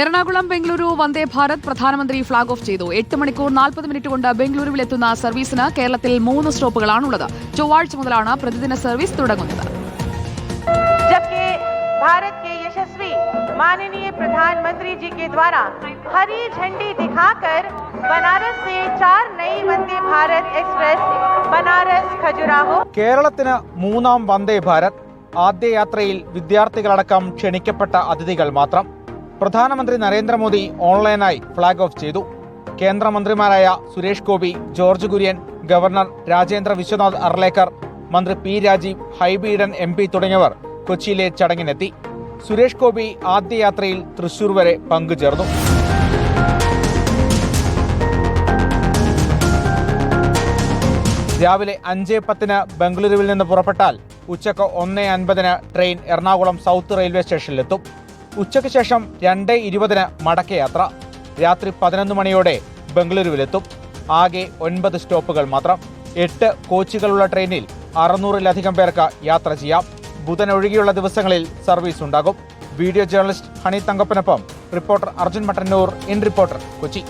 എറണാകുളം ബംഗളൂരു വന്ദേ ഭാരത് പ്രധാനമന്ത്രി flag off ചെയ്തു എട്ട് മണിക്കൂർ നാൽപ്പത് മിനിറ്റ് കൊണ്ട് ബംഗളൂരുവിലെത്തുന്ന സർവീസിന് കേരളത്തിൽ മൂന്ന് സ്റ്റോപ്പുകളാണുള്ളത് ചൊവ്വാഴ്ച മുതലാണ് പ്രതിദിന സർവീസ് തുടങ്ങുന്നത് जबकि भारत के यशस्वी माननीय प्रधानमंत्री जी के द्वारा हरी झंडी दिखाकर बनारस से चार नई वंदे भारत एक्सप्रेस बनारस खजुराहो കേരളത്തിന് മൂന്നാം വന്ദേ ഭാരത് ആദ്യ യാത്രയിൽ വിദ്യാർത്ഥികളടക്കം ക്ഷണിക്കപ്പെട്ട അതിഥികൾ മാത്രം പ്രധാനമന്ത്രി നരേന്ദ്രമോദി ഓൺലൈനായി ഫ്ളാഗ് ഓഫ് ചെയ്തു. കേന്ദ്രമന്ത്രിമാരായ സുരേഷ് ഗോപി ജോർജ് കുര്യൻ ഗവർണർ രാജേന്ദ്ര വിശ്വനാഥ് അർലേക്കർ മന്ത്രി P Rajeev Hibi Eden M P തുടങ്ങിയവർ കൊച്ചിയിലെ ചടങ്ങിനെത്തി. സുരേഷ് ഗോപി ആദ്യ യാത്രയിൽ തൃശൂർ വരെ പങ്കുചേർന്നു. രാവിലെ അഞ്ച് പത്തിന് ബംഗളൂരുവിൽ നിന്ന് പുറപ്പെട്ടാൽ ഉച്ചയ്ക്ക് ഒന്ന് അൻപതിന് ട്രെയിൻ എറണാകുളം സൗത്ത് റെയിൽവേ സ്റ്റേഷനിലെത്തും. ഉച്ചയ്ക്ക് ശേഷം രണ്ട് ഇരുപതിന് മടക്കയാത്ര രാത്രി പതിനൊന്ന് മണിയോടെ ബംഗളൂരുവിലെത്തും. ആകെ ഒൻപത് സ്റ്റോപ്പുകൾ മാത്രം. എട്ട് കോച്ചുകളുള്ള ട്രെയിനിൽ അറുന്നൂറിലധികം പേർക്ക് യാത്ര ചെയ്യാം. ബുധൻ ഒഴികെയുള്ള ദിവസങ്ങളിൽ സർവീസ് ഉണ്ടാകും. Video journalist Honey തങ്കപ്പനൊപ്പം reporter Arjun Mattannur in reporter Kochi.